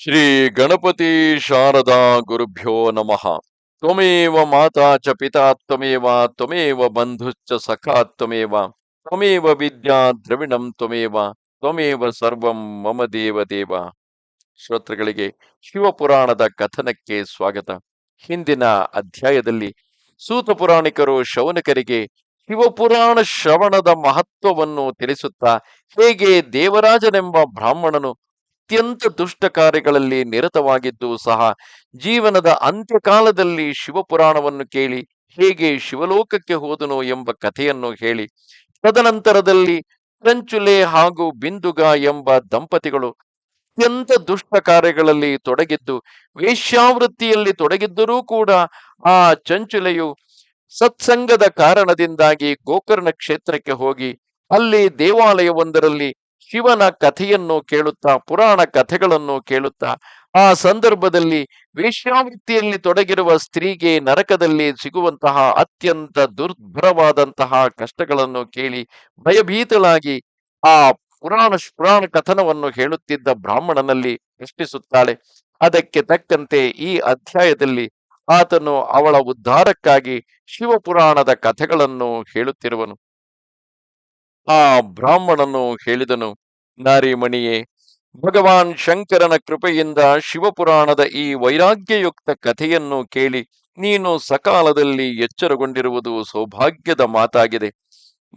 ಶ್ರೀ ಗಣಪತಿ ಶಾರದಾ ಗುರುಭ್ಯೋ ನಮಃ. ತ್ವಮೇವ ಮಾತಾ ಚ ಪಿತಾ, ತ್ವಮೇವ ತ್ವಮೇವ ಬಂಧುಶ್ಚ ಸಖಾ, ತ್ವಮೇವ ತ್ವಮೇವ ವಿದ್ಯಾ ದ್ರವಿಣಂ, ತ್ವಮೇವ ತ್ವಮೇವ ಸರ್ವಂ ಮಮ ದೇವ ದೇವ. ಶ್ರೋತೃಗಳಿಗೆ ಶಿವಪುರಾಣದ ಕಥನಕ್ಕೆ ಸ್ವಾಗತ. ಹಿಂದಿನ ಅಧ್ಯಾಯದಲ್ಲಿ ಸೂತ ಪುರಾಣಿಕರು ಶೌನಕರಿಗೆ ಶಿವಪುರಾಣ ಶ್ರವಣದ ಮಹತ್ವವನ್ನು ತಿಳಿಸುತ್ತಾ ಹೇಗೆ ದೇವರಾಜನೆಂಬ ಬ್ರಾಹ್ಮಣನು ಅತ್ಯಂತ ದುಷ್ಟ ಕಾರ್ಯಗಳಲ್ಲಿ ನಿರತವಾಗಿದ್ದು ಸಹ ಜೀವನದ ಅಂತ್ಯಕಾಲದಲ್ಲಿ ಶಿವಪುರಾಣವನ್ನು ಕೇಳಿ ಹೇಗೆ ಶಿವಲೋಕಕ್ಕೆ ಹೋದನು ಎಂಬ ಕಥೆಯನ್ನು ಹೇಳಿ, ತದನಂತರದಲ್ಲಿ ಕಂಚುಲೆ ಹಾಗೂ ಬಿಂದುಗ ಎಂಬ ದಂಪತಿಗಳು ಅತ್ಯಂತ ದುಷ್ಟ ಕಾರ್ಯಗಳಲ್ಲಿ ತೊಡಗಿದ್ದು, ವೇಶ್ಯಾವೃತ್ತಿಯಲ್ಲಿ ತೊಡಗಿದ್ದರೂ ಕೂಡ ಆ ಚಂಚುಲೆಯು ಸತ್ಸಂಗದ ಕಾರಣದಿಂದಾಗಿ ಗೋಕರ್ಣ ಕ್ಷೇತ್ರಕ್ಕೆ ಹೋಗಿ ಅಲ್ಲಿ ದೇವಾಲಯವೊಂದರಲ್ಲಿ ಶಿವನ ಕಥೆಯನ್ನು ಕೇಳುತ್ತಾ, ಪುರಾಣ ಕಥೆಗಳನ್ನು ಕೇಳುತ್ತಾ, ಆ ಸಂದರ್ಭದಲ್ಲಿ ವೇಶ್ಯಾವೃತ್ತಿಯಲ್ಲಿ ತೊಡಗಿರುವ ಸ್ತ್ರೀಗೆ ನರಕದಲ್ಲಿ ಸಿಗುವಂತಹ ಅತ್ಯಂತ ದುರ್ಭರವಾದಂತಹ ಕಷ್ಟಗಳನ್ನು ಕೇಳಿ ಭಯಭೀತಳಾಗಿ ಆ ಪುರಾಣ ಪುರಾಣ ಕಥನವನ್ನು ಹೇಳುತ್ತಿದ್ದ ಬ್ರಾಹ್ಮಣನಲ್ಲಿ ಪ್ರಶ್ನಿಸುತ್ತಾಳೆ. ಅದಕ್ಕೆ ತಕ್ಕಂತೆ ಈ ಅಧ್ಯಾಯದಲ್ಲಿ ಆತನು ಅವಳ ಉದ್ಧಾರಕ್ಕಾಗಿ ಶಿವಪುರಾಣದ ಕಥೆಗಳನ್ನು ಹೇಳುತ್ತಿರುವನು. ಆ ಬ್ರಾಹ್ಮಣನು ಹೇಳಿದನು, ನಾರಿಮಣಿಯೇ, ಭಗವಾನ್ ಶಂಕರನ ಕೃಪೆಯಿಂದ ಶಿವಪುರಾಣದ ಈ ವೈರಾಗ್ಯಯುಕ್ತ ಕಥೆಯನ್ನು ಕೇಳಿ ನೀನು ಸಕಾಲದಲ್ಲಿ ಎಚ್ಚರಗೊಂಡಿರುವುದು ಸೌಭಾಗ್ಯದ ಮಾತಾಗಿದೆ.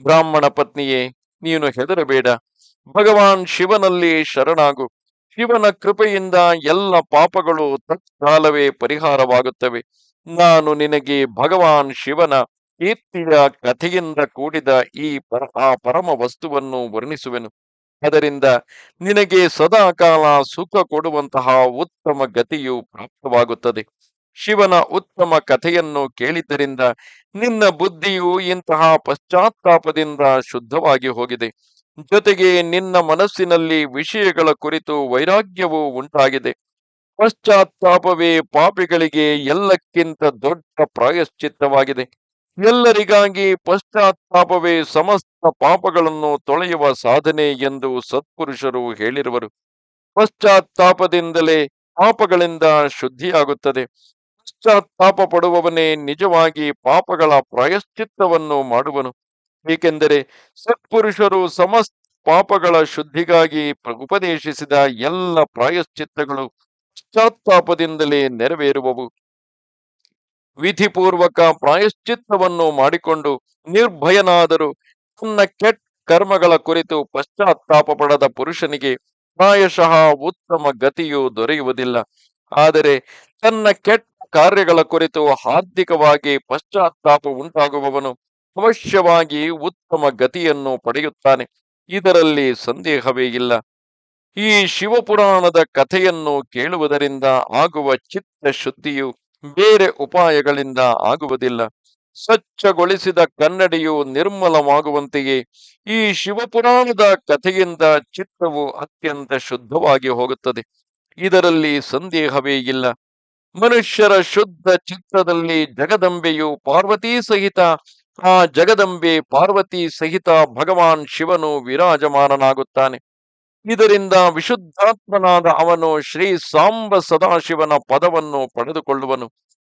ಬ್ರಾಹ್ಮಣ ಪತ್ನಿಯೇ, ನೀನು ಹೆದರಬೇಡ. ಭಗವಾನ್ ಶಿವನಲ್ಲಿ ಶರಣಾಗು. ಶಿವನ ಕೃಪೆಯಿಂದ ಎಲ್ಲ ಪಾಪಗಳು ತತ್ಕಾಲವೇ ಪರಿಹಾರವಾಗುತ್ತವೆ. ನಾನು ನಿನಗೆ ಭಗವಾನ್ ಶಿವನ ಕೀರ್ತಿಯ ಕಥೆಯಿಂದ ಕೂಡಿದ ಈ ಪರ, ಆ ಪರಮ ವಸ್ತುವನ್ನು ವರ್ಣಿಸುವೆನು. ಅದರಿಂದ ನಿನಗೆ ಸದಾಕಾಲ ಸುಖ ಕೊಡುವಂತಹ ಉತ್ತಮ ಗತಿಯು ಪ್ರಾಪ್ತವಾಗುತ್ತದೆ. ಶಿವನ ಉತ್ತಮ ಕಥೆಯನ್ನು ಕೇಳಿದ್ದರಿಂದ ನಿನ್ನ ಬುದ್ಧಿಯು ಇಂತಹ ಪಶ್ಚಾತ್ತಾಪದಿಂದ ಶುದ್ಧವಾಗಿ ಹೋಗಿದೆ. ಜೊತೆಗೆ ನಿನ್ನ ಮನಸ್ಸಿನಲ್ಲಿ ವಿಷಯಗಳ ಕುರಿತು ವೈರಾಗ್ಯವು ಉಂಟಾಗಿದೆ. ಪಶ್ಚಾತ್ತಾಪವೇ ಪಾಪಿಗಳಿಗೆ ಎಲ್ಲಕ್ಕಿಂತ ದೊಡ್ಡ ಪ್ರಾಯಶ್ಚಿತ್ತವಾಗಿದೆ. ಎಲ್ಲರಿಗಾಗಿ ಪಶ್ಚಾತ್ತಾಪವೇ ಸಮಸ್ತ ಪಾಪಗಳನ್ನು ತೊಳೆಯುವ ಸಾಧನೆ ಎಂದು ಸತ್ಪುರುಷರು ಹೇಳಿರುವರು. ಪಶ್ಚಾತ್ತಾಪದಿಂದಲೇ ಪಾಪಗಳಿಂದ ಶುದ್ಧಿಯಾಗುತ್ತದೆ. ಪಶ್ಚಾತ್ತಾಪ ಪಡುವವನೇ ನಿಜವಾಗಿ ಪಾಪಗಳ ಪ್ರಾಯಶ್ಚಿತ್ತವನ್ನು ಮಾಡುವನು. ಏಕೆಂದರೆ ಸತ್ಪುರುಷರು ಸಮಸ್ತ ಪಾಪಗಳ ಶುದ್ಧಿಗಾಗಿ ಉಪದೇಶಿಸಿದ ಎಲ್ಲ ಪ್ರಾಯಶ್ಚಿತ್ತಗಳು ಪಶ್ಚಾತ್ತಾಪದಿಂದಲೇ ನೆರವೇರುವವು. ವಿಧಿಪೂರ್ವಕ ಪ್ರಾಯಶ್ಚಿತ್ತವನ್ನು ಮಾಡಿಕೊಂಡು ನಿರ್ಭಯನಾದರೂ. ತನ್ನ ಕೆಟ್ಟ ಕರ್ಮಗಳ ಕುರಿತು ಪಶ್ಚಾತ್ತಾಪ ಪಡದ ಪುರುಷನಿಗೆ ಪ್ರಾಯಶಃ ಉತ್ತಮ ಗತಿಯು ದೊರೆಯುವುದಿಲ್ಲ. ಆದರೆ ತನ್ನ ಕೆಟ್ಟ ಕಾರ್ಯಗಳ ಕುರಿತು ಹಾರ್ದಿಕವಾಗಿ ಪಶ್ಚಾತ್ತಾಪ ಉಂಟಾಗುವವನು ಅವಶ್ಯವಾಗಿ ಉತ್ತಮ ಗತಿಯನ್ನು ಪಡೆಯುತ್ತಾನೆ. ಇದರಲ್ಲಿ ಸಂದೇಹವೇ ಇಲ್ಲ. ಈ ಶಿವಪುರಾಣದ ಕಥೆಯನ್ನು ಕೇಳುವುದರಿಂದ ಆಗುವ ಚಿತ್ತ ಶುದ್ಧಿಯು ಬೇರೆ ಉಪಾಯಗಳಿಂದ ಆಗುವುದಿಲ್ಲ. ಸ್ವಚ್ಛಗೊಳಿಸಿದ ಕನ್ನಡಿಯು ನಿರ್ಮಲವಾಗುವಂತೆಯೇ ಈ ಶಿವಪುರಾಣದ ಕಥೆಯಿಂದ ಚಿತ್ರವು ಅತ್ಯಂತ ಶುದ್ಧವಾಗಿ ಹೋಗುತ್ತದೆ. ಇದರಲ್ಲಿ ಸಂದೇಹವೇ ಇಲ್ಲ. ಮನುಷ್ಯರ ಶುದ್ಧ ಚಿತ್ರದಲ್ಲಿ ಜಗದಂಬೆಯು ಪಾರ್ವತಿ ಸಹಿತ, ಆ ಜಗದಂಬೆ ಪಾರ್ವತಿ ಸಹಿತ ಭಗವಾನ್ ಶಿವನು ವಿರಾಜಮಾನನಾಗುತ್ತಾನೆ. ಇದರಿಂದ ವಿಶುದ್ಧಾತ್ಮನಾದ ಅವನು ಶ್ರೀ ಸಾಂಬ ಸದಾಶಿವನ ಪದವನ್ನು ಪಡೆದುಕೊಳ್ಳುವನು.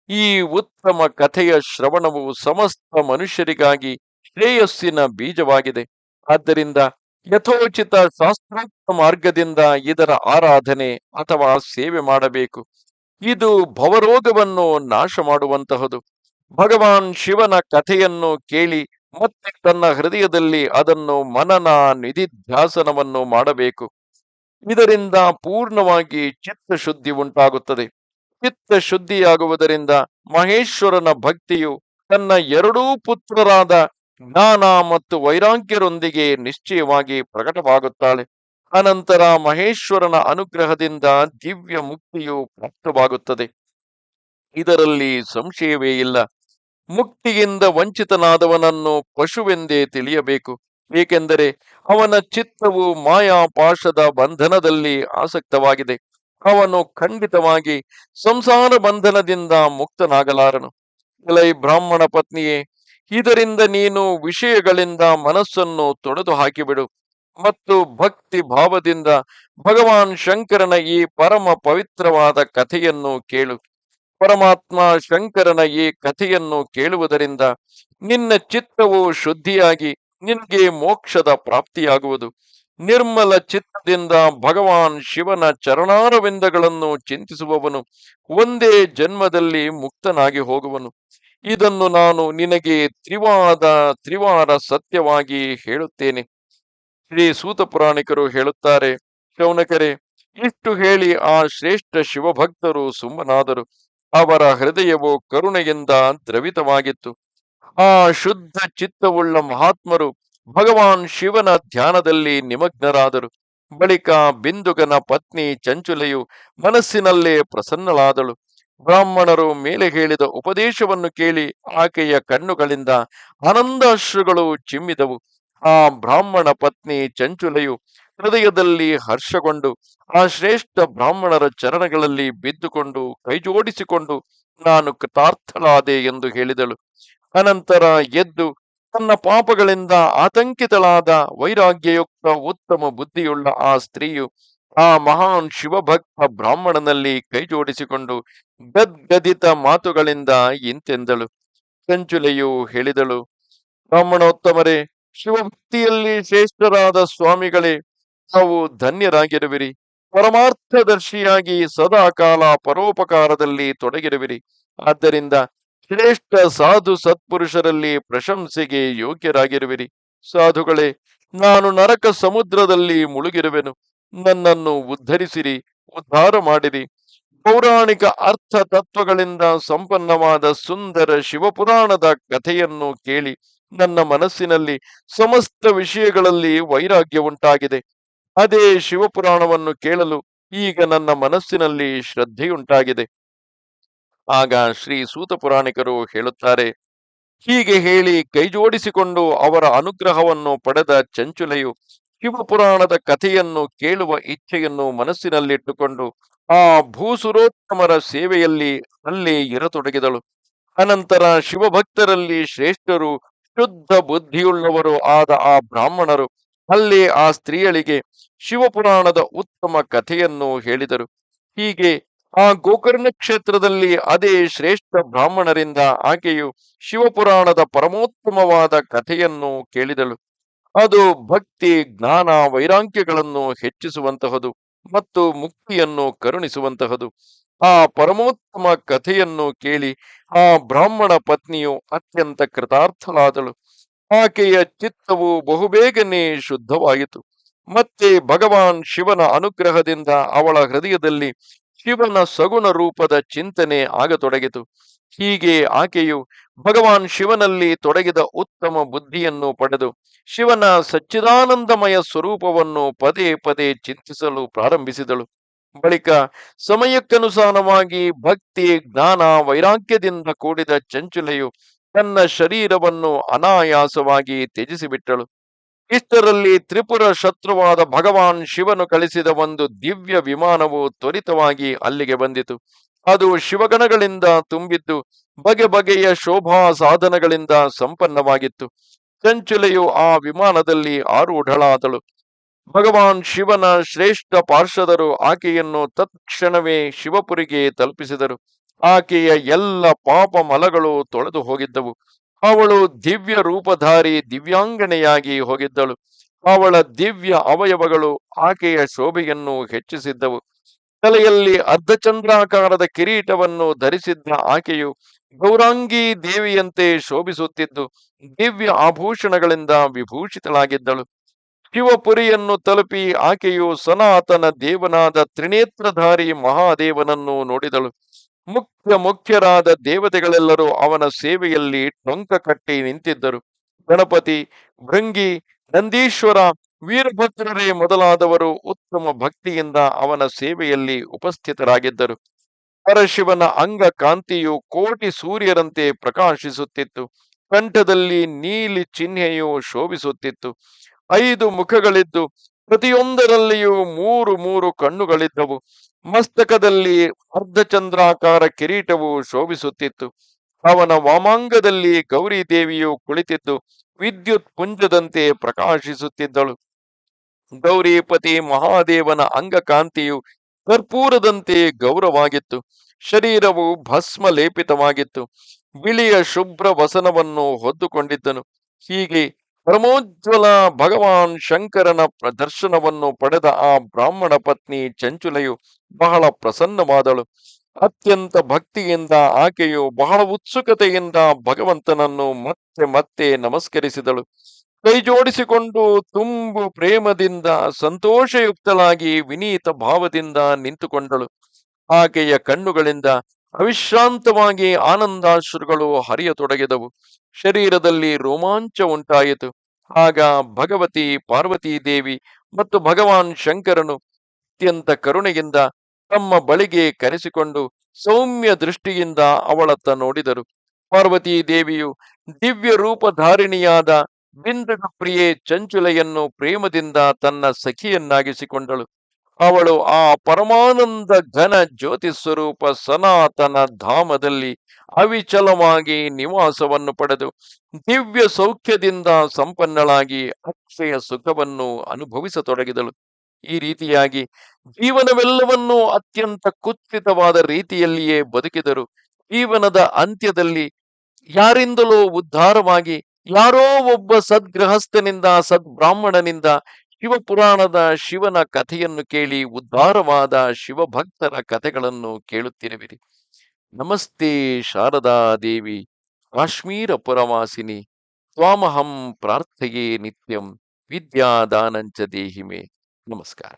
ಈ ಉತ್ತಮ ಕಥೆಯ ಶ್ರವಣವು ಸಮಸ್ತ ಮನುಷ್ಯರಿಗಾಗಿ ಶ್ರೇಯಸ್ಸಿನ ಬೀಜವಾಗಿದೆ. ಆದ್ದರಿಂದ ಯಥೋಚಿತ ಶಾಸ್ತ್ರೋಕ್ತ ಮಾರ್ಗದಿಂದ ಇದರ ಆರಾಧನೆ ಅಥವಾ ಸೇವೆ ಮಾಡಬೇಕು. ಇದು ಭವರೋಗವನ್ನು ನಾಶ ಮಾಡುವಂತಹದು ಭಗವಾನ್ ಶಿವನ ಕಥೆಯನ್ನು ಕೇಳಿ ಮತ್ತೆ ತನ್ನ ಹೃದಯದಲ್ಲಿ ಅದನ್ನು ಮನನ ನಿಧಿಧ್ಯಾಸನವನ್ನು ಮಾಡಬೇಕು. ಇದರಿಂದ ಪೂರ್ಣವಾಗಿ ಚಿತ್ತ ಶುದ್ಧಿ ಉಂಟಾಗುತ್ತದೆ. ಚಿತ್ತ ಶುದ್ಧಿಯಾಗುವುದರಿಂದ ಮಹೇಶ್ವರನ ಭಕ್ತಿಯು ತನ್ನ ಎರಡೂ ಪುತ್ರರಾದ ಜ್ಞಾನ ಮತ್ತು ವೈರಾಗ್ಯರೊಂದಿಗೆ ನಿಶ್ಚಯವಾಗಿ ಪ್ರಕಟವಾಗುತ್ತಾಳೆ. ಅನಂತರ ಮಹೇಶ್ವರನ ಅನುಗ್ರಹದಿಂದ ದಿವ್ಯ ಮುಕ್ತಿಯು ಪ್ರಾಪ್ತವಾಗುತ್ತದೆ. ಇದರಲ್ಲಿ ಸಂಶಯವೇ ಇಲ್ಲ. ಮುಕ್ತಿಯಿಂದ ವಂಚಿತನಾದವನನ್ನು ಪಶುವೆಂದೇ ತಿಳಿಯಬೇಕು. ಏಕೆಂದರೆ ಅವನ ಚಿತ್ತವು ಮಾಯಾಪಾಶದ ಬಂಧನದಲ್ಲಿ ಆಸಕ್ತವಾಗಿದೆ. ಅವನು ಖಂಡಿತವಾಗಿ ಸಂಸಾರ ಬಂಧನದಿಂದ ಮುಕ್ತನಾಗಲಾರನು. ಇಲೈ ಬ್ರಾಹ್ಮಣ ಪತ್ನಿಯೇ, ಇದರಿಂದ ನೀನು ವಿಷಯಗಳಿಂದ ಮನಸ್ಸನ್ನು ತೊಡೆದು ಹಾಕಿಬಿಡು. ಮತ್ತು ಭಕ್ತಿ ಭಾವದಿಂದ ಭಗವಾನ್ ಶಂಕರನ ಈ ಪರಮ ಪವಿತ್ರವಾದ ಕಥೆಯನ್ನು ಕೇಳು. ಪರಮಾತ್ಮ ಶಂಕರನ ಈ ಕಥೆಯನ್ನು ಕೇಳುವುದರಿಂದ ನಿನ್ನ ಚಿತ್ತವು ಶುದ್ಧಿಯಾಗಿ, ನಿನಗೆ ಮೋಕ್ಷದ ಪ್ರಾಪ್ತಿಯಾಗುವುದು. ನಿರ್ಮಲ ಚಿತ್ತದಿಂದ ಭಗವಾನ್ ಶಿವನ ಚರಣಾರವಿಂದಗಳನ್ನು ಚಿಂತಿಸುವವನು ಒಂದೇ ಜನ್ಮದಲ್ಲಿ ಮುಕ್ತನಾಗಿ ಹೋಗುವನು. ಇದನ್ನು ನಾನು ನಿನಗೆ ತ್ರಿವಾದ, ತ್ರಿವಾರ ಸತ್ಯವಾಗಿ ಹೇಳುತ್ತೇನೆ. ಶ್ರೀ ಸೂತ ಪುರಾಣಿಕರು ಹೇಳುತ್ತಾರೆ, ಶೌನಕರೆ, ಇಷ್ಟು ಹೇಳಿ ಆ ಶ್ರೇಷ್ಠ ಶಿವಭಕ್ತರು ಸುಮ್ಮನಾದರು. ಅವರ ಹೃದಯವು ಕರುಣೆಯಿಂದ ದ್ರವಿತವಾಗಿತ್ತು. ಆ ಶುದ್ಧ ಚಿತ್ತವುಳ್ಳ ಮಹಾತ್ಮರು ಭಗವಾನ್ ಶಿವನ ಧ್ಯಾನದಲ್ಲಿ ನಿಮಗ್ನರಾದರು. ಬಳಿಕ ಬಿಂದುಗನ ಪತ್ನಿ ಚಂಚುಲೆಯು ಮನಸ್ಸಿನಲ್ಲೇ ಪ್ರಸನ್ನಳಾದಳು. ಬ್ರಾಹ್ಮಣರು ಮೇಲೆ ಹೇಳಿದ ಉಪದೇಶವನ್ನು ಕೇಳಿ ಆಕೆಯ ಕಣ್ಣುಗಳಿಂದ ಆನಂದಾಶ್ರುಗಳು ಚಿಮ್ಮಿದವು. ಆ ಬ್ರಾಹ್ಮಣ ಪತ್ನಿ ಚಂಚುಲೆಯು ಹೃದಯದಲ್ಲಿ ಹರ್ಷಗೊಂಡು, ಆ ಶ್ರೇಷ್ಠ ಬ್ರಾಹ್ಮಣರ ಚರಣಗಳಲ್ಲಿ ಬಿದ್ದುಕೊಂಡು, ಕೈಜೋಡಿಸಿಕೊಂಡು ನಾನು ಕೃತಾರ್ಥಳಾದೆ ಎಂದು ಹೇಳಿದಳು. ಅನಂತರ ಎದ್ದು ತನ್ನ ಪಾಪಗಳಿಂದ ಆತಂಕಿತಳಾದ ವೈರಾಗ್ಯಯುಕ್ತ ಉತ್ತಮ ಬುದ್ಧಿಯುಳ್ಳ ಆ ಸ್ತ್ರೀಯು ಆ ಮಹಾನ್ ಶಿವಭಕ್ತ ಬ್ರಾಹ್ಮಣನಲ್ಲಿ ಕೈಜೋಡಿಸಿಕೊಂಡು ಗದ್ಗದಿತ ಮಾತುಗಳಿಂದ ಇಂತೆಂದಳು. ಚಂಚುಲೆಯು ಹೇಳಿದಳು, ಬ್ರಾಹ್ಮಣೋತ್ತಮರೇ, ಶಿವಭಕ್ತಿಯಲ್ಲಿ ಶ್ರೇಷ್ಠರಾದ ಸ್ವಾಮಿಗಳೇ ತಾವು ಧನ್ಯರಾಗಿರುವಿರಿ. ಪರಮಾರ್ಥದರ್ಶಿಯಾಗಿ ಸದಾ ಕಾಲ ಪರೋಪಕಾರದಲ್ಲಿ ತೊಡಗಿರುವಿರಿ. ಆದ್ದರಿಂದ ಶ್ರೇಷ್ಠ ಸಾಧು ಸತ್ಪುರುಷರಲ್ಲಿ ಪ್ರಶಂಸೆಗೆ ಯೋಗ್ಯರಾಗಿರುವಿರಿ. ಸಾಧುಗಳೇ, ನಾನು ನರಕ ಸಮುದ್ರದಲ್ಲಿ ಮುಳುಗಿರುವೆನು. ನನ್ನನ್ನು ಉದ್ಧರಿಸಿರಿ, ಉದ್ಧಾರ ಮಾಡಿರಿ. ಪೌರಾಣಿಕ ಅರ್ಥ ತತ್ವಗಳಿಂದ ಸಂಪನ್ನವಾದ ಸುಂದರ ಶಿವಪುರಾಣದ ಕಥೆಯನ್ನು ಕೇಳಿ ನನ್ನ ಮನಸ್ಸಿನಲ್ಲಿ ಸಮಸ್ತ ವಿಷಯಗಳಲ್ಲಿ ವೈರಾಗ್ಯ ಉಂಟಾಗಿದೆ. ಅದೇ ಶಿವಪುರಾಣವನ್ನು ಕೇಳಲು ಈಗ ನನ್ನ ಮನಸ್ಸಿನಲ್ಲಿ ಶ್ರದ್ಧೆಯುಂಟಾಗಿದೆ. ಆಗ ಶ್ರೀ ಸೂತ ಪುರಾಣಿಕರು ಹೇಳುತ್ತಾರೆ, ಹೀಗೆ ಹೇಳಿ ಕೈಜೋಡಿಸಿಕೊಂಡು ಅವರ ಅನುಗ್ರಹವನ್ನು ಪಡೆದ ಚಂಚುಲೆಯು ಶಿವಪುರಾಣದ ಕಥೆಯನ್ನು ಕೇಳುವ ಇಚ್ಛೆಯನ್ನು ಮನಸ್ಸಿನಲ್ಲಿಟ್ಟುಕೊಂಡು ಆ ಭೂಸುರೋತ್ತಮರ ಸೇವೆಯಲ್ಲಿ ಅಲ್ಲಿ ಇರತೊಡಗಿದಳು. ಅನಂತರ ಶಿವಭಕ್ತರಲ್ಲಿ ಶ್ರೇಷ್ಠರು, ಶುದ್ಧ ಬುದ್ಧಿಯುಳ್ಳವರು ಆದ ಆ ಬ್ರಾಹ್ಮಣರು ಅಲ್ಲೇ ಆ ಸ್ತ್ರೀಯಳಿಗೆ ಶಿವಪುರಾಣದ ಉತ್ತಮ ಕಥೆಯನ್ನು ಹೇಳಿದರು. ಹೀಗೆ ಆ ಗೋಕರ್ಣ ಕ್ಷೇತ್ರದಲ್ಲಿ ಅದೇ ಶ್ರೇಷ್ಠ ಬ್ರಾಹ್ಮಣರಿಂದ ಆಕೆಯು ಶಿವಪುರಾಣದ ಪರಮೋತ್ತಮವಾದ ಕಥೆಯನ್ನು ಕೇಳಿದಳು. ಅದು ಭಕ್ತಿ, ಜ್ಞಾನ, ವೈರಾಂಕ್ಯಗಳನ್ನು ಹೆಚ್ಚಿಸುವಂತಹದು ಮತ್ತು ಮುಕ್ತಿಯನ್ನು ಕರುಣಿಸುವಂತಹದು. ಆ ಪರಮೋತ್ತಮ ಕಥೆಯನ್ನು ಕೇಳಿ ಆ ಬ್ರಾಹ್ಮಣ ಪತ್ನಿಯು ಅತ್ಯಂತ ಕೃತಾರ್ಥಳಾದಳು. ಆಕೆಯ ಚಿತ್ತವು ಬಹುಬೇಗನೆ ಶುದ್ಧವಾಯಿತು ಮತ್ತೆ ಭಗವಾನ್ ಶಿವನ ಅನುಗ್ರಹದಿಂದ ಅವಳ ಹೃದಯದಲ್ಲಿ ಶಿವನ ಸಗುಣ ರೂಪದ ಚಿಂತನೆ ಆಗತೊಡಗಿತು. ಹೀಗೆ ಆಕೆಯು ಭಗವಾನ್ ಶಿವನಲ್ಲಿ ತೊಡಗಿದ ಉತ್ತಮ ಬುದ್ಧಿಯನ್ನು ಪಡೆದು ಶಿವನ ಸಚ್ಚಿದಾನಂದಮಯ ಸ್ವರೂಪವನ್ನು ಪದೇ ಪದೇ ಚಿಂತಿಸಲು ಪ್ರಾರಂಭಿಸಿದಳು. ಬಳಿಕ ಸಮಯಕ್ಕನುಸಾರವಾಗಿ ಭಕ್ತಿ, ಜ್ಞಾನ, ವೈರಾಗ್ಯದಿಂದ ಕೂಡಿದ ಚಂಚುಲೆಯು ತನ್ನ ಶರೀರವನ್ನು ಅನಾಯಾಸವಾಗಿ ತ್ಯಜಿಸಿಬಿಟ್ಟಳು. ಇಷ್ಟರಲ್ಲಿ ತ್ರಿಪುರ ಶತ್ರುವಾದ ಭಗವಾನ್ ಶಿವನು ಕಳಿಸಿದ ಒಂದು ದಿವ್ಯ ವಿಮಾನವು ತ್ವರಿತವಾಗಿ ಅಲ್ಲಿಗೆ ಬಂದಿತು. ಅದು ಶಿವಗಣಗಳಿಂದ ತುಂಬಿದ್ದು, ಬಗೆ ಬಗೆಯ ಶೋಭಾ ಸಾಧನಗಳಿಂದ ಸಂಪನ್ನವಾಗಿತ್ತು. ಚಂಚುಲೆಯು ಆ ವಿಮಾನದಲ್ಲಿ ಆರೂಢಳಾದಳು. ಭಗವಾನ್ ಶಿವನ ಶ್ರೇಷ್ಠ ಪಾರ್ಷದರು ಆಕೆಯನ್ನು ತತ್ಕ್ಷಣವೇ ಶಿವಪುರಿಗೆ ತಲುಪಿಸಿದರು. ಆಕೆಯ ಎಲ್ಲ ಪಾಪ ಮಲಗಳು ತೊಳೆದು ಹೋಗಿದ್ದವು. ಅವಳು ದಿವ್ಯ ರೂಪಧಾರಿ, ದಿವ್ಯಾಂಗಣೆಯಾಗಿ ಹೋಗಿದ್ದಳು. ಅವಳ ದಿವ್ಯ ಅವಯವಗಳು ಆಕೆಯ ಶೋಭೆಯನ್ನು ಹೆಚ್ಚಿಸಿದ್ದವು. ತಲೆಯಲ್ಲಿ ಅರ್ಧಚಂದ್ರಾಕಾರದ ಕಿರೀಟವನ್ನು ಧರಿಸಿದ್ದ ಆಕೆಯು ಗೌರಾಂಗಿ ದೇವಿಯಂತೆ ಶೋಭಿಸುತ್ತಿದ್ದು, ದಿವ್ಯ ಆಭೂಷಣಗಳಿಂದ ವಿಭೂಷಿತಳಾಗಿದ್ದಳು. ಶಿವಪುರಿಯನ್ನು ತಲುಪಿ ಆಕೆಯು ಸನಾತನ ದೇವನಾದ ತ್ರಿನೇತ್ರಧಾರಿ ಮಹಾದೇವನನ್ನು ನೋಡಿದಳು. ಮುಖ್ಯ ಮುಖ್ಯರಾದ ದೇವತೆಗಳೆಲ್ಲರೂ ಅವನ ಸೇವೆಯಲ್ಲಿ ಟೊಂಕ ಕಟ್ಟಿ ನಿಂತಿದ್ದರು. ಗಣಪತಿ, ಭೃಂಗಿ, ನಂದೀಶ್ವರ, ವೀರಭದ್ರರೇ ಮೊದಲಾದವರು ಉತ್ತಮ ಭಕ್ತಿಯಿಂದ ಅವನ ಸೇವೆಯಲ್ಲಿ ಉಪಸ್ಥಿತರಾಗಿದ್ದರು. ಪರಶಿವನ ಅಂಗ ಕಾಂತಿಯು ಕೋಟಿ ಸೂರ್ಯರಂತೆ ಪ್ರಕಾಶಿಸುತ್ತಿತ್ತು. ಕಂಠದಲ್ಲಿ ನೀಲಿ ಚಿಹ್ನೆಯು ಶೋಭಿಸುತ್ತಿತ್ತು. ಐದು ಮುಖಗಳಿದ್ದು ಪ್ರತಿಯೊಂದರಲ್ಲಿಯೂ ಮೂರು ಮೂರು ಕಣ್ಣುಗಳಿದ್ದವು. ಮಸ್ತಕದಲ್ಲಿ ಅರ್ಧಚಂದ್ರಾಕಾರ ಕಿರೀಟವು ಶೋಭಿಸುತ್ತಿತ್ತು. ಅವನ ವಾಮಾಂಗದಲ್ಲಿ ಗೌರಿ ದೇವಿಯು ಕುಳಿತಿದ್ದು ವಿದ್ಯುತ್ ಪುಂಜದಂತೆ ಪ್ರಕಾಶಿಸುತ್ತಿದ್ದಳು. ಗೌರಿಪತಿ ಮಹಾದೇವನ ಅಂಗಕಾಂತಿಯು ಕರ್ಪೂರದಂತೆ ಗೌರವಾಗಿತ್ತು. ಶರೀರವು ಭಸ್ಮ ಲೇಪಿತವಾಗಿತ್ತು ಬಿಳಿಯ ಶುಭ್ರ ವಸನವನ್ನು ಹೊದ್ದುಕೊಂಡಿದ್ದನು. ಹೀಗೆ ಪರಮೋಜ್ವಲ ಭಗವಾನ್ ಶಂಕರನ ದರ್ಶನವನ್ನು ಪಡೆದ ಆ ಬ್ರಾಹ್ಮಣ ಪತ್ನಿ ಚಂಚುಲೆಯು ಬಹಳ ಪ್ರಸನ್ನವಾದಳು. ಅತ್ಯಂತ ಭಕ್ತಿಯಿಂದ ಆಕೆಯು ಬಹಳ ಉತ್ಸುಕತೆಯಿಂದ ಭಗವಂತನನ್ನು ಮತ್ತೆ ಮತ್ತೆ ನಮಸ್ಕರಿಸಿದಳು. ಕೈ ಜೋಡಿಸಿಕೊಂಡು ತುಂಬು ಪ್ರೇಮದಿಂದ ಸಂತೋಷಯುಕ್ತಳಾಗಿ ವಿನೀತ ಭಾವದಿಂದ ನಿಂತುಕೊಂಡಳು. ಆಕೆಯ ಕಣ್ಣುಗಳಿಂದ ಅವಿಶ್ರಾಂತವಾಗಿ ಆನಂದಾಶ್ರುಗಳು ಹರಿಯತೊಡಗಿದವು. ಶರೀರದಲ್ಲಿ ರೋಮಾಂಚ ಉಂಟಾಯಿತು. ಆಗ ಭಗವತಿ ಪಾರ್ವತೀ ದೇವಿ ಮತ್ತು ಭಗವಾನ್ ಶಂಕರನು ಅತ್ಯಂತ ಕರುಣೆಯಿಂದ ತಮ್ಮ ಬಳಿಗೆ ಕರೆಸಿಕೊಂಡು ಸೌಮ್ಯ ದೃಷ್ಟಿಯಿಂದ ಅವಳತ್ತ ನೋಡಿದರು. ಪಾರ್ವತೀ ದೇವಿಯು ದಿವ್ಯ ರೂಪಧಾರಿಣಿಯಾದ ಬಿಂದಕ ಪ್ರಿಯೆ ಚಂಚುಲೆಯನ್ನು ಪ್ರೇಮದಿಂದ ತನ್ನ ಸಖಿಯನ್ನಾಗಿಸಿಕೊಂಡಳು. ಅವಳು ಆ ಪರಮಾನಂದ ಘನ ಜ್ಯೋತಿ ಸ್ವರೂಪ ಸನಾತನ ಧಾಮದಲ್ಲಿ ಅವಿಚಲವಾಗಿ ನಿವಾಸವನ್ನು ಪಡೆದು ದಿವ್ಯ ಸೌಖ್ಯದಿಂದ ಸಂಪನ್ನಳಾಗಿ ಅಕ್ಷಯ ಸುಖವನ್ನು ಅನುಭವಿಸತೊಡಗಿದಳು. ಈ ರೀತಿಯಾಗಿ ಜೀವನವೆಲ್ಲವನ್ನೂ ಅತ್ಯಂತ ಕುತ್ತಿತವಾದ ರೀತಿಯಲ್ಲಿಯೇ ಬದುಕಿದರು. ಜೀವನದ ಅಂತ್ಯದಲ್ಲಿ ಯಾರಿಂದಲೋ ಉದ್ಧಾರವಾಗಿ ಯಾರೋ ಒಬ್ಬ ಸದ್ಗೃಹಸ್ಥನಿಂದ ಸದ್ಬ್ರಾಹ್ಮಣನಿಂದ ಶಿವಪುರಾಣದ ಶಿವನ ಕಥೆಯನ್ನು ಕೇಳಿ ಉದ್ಧಾರವಾದ ಶಿವಭಕ್ತರ ಕಥೆಗಳನ್ನು ಕೇಳುತ್ತಿರುವಿರಿ. ನಮಸ್ತೆ ಶಾರದಾ ದೇವಿ, ಕಾಶ್ಮೀರ ಪುರವಾಸಿನಿ, ತ್ವಾಮಹಂ ಪ್ರಾರ್ಥೆಯೇ ನಿತ್ಯಂ, ವಿದ್ಯಾದಾನಂಚ ದೇಹಿಮೆ. ನಮಸ್ಕಾರ.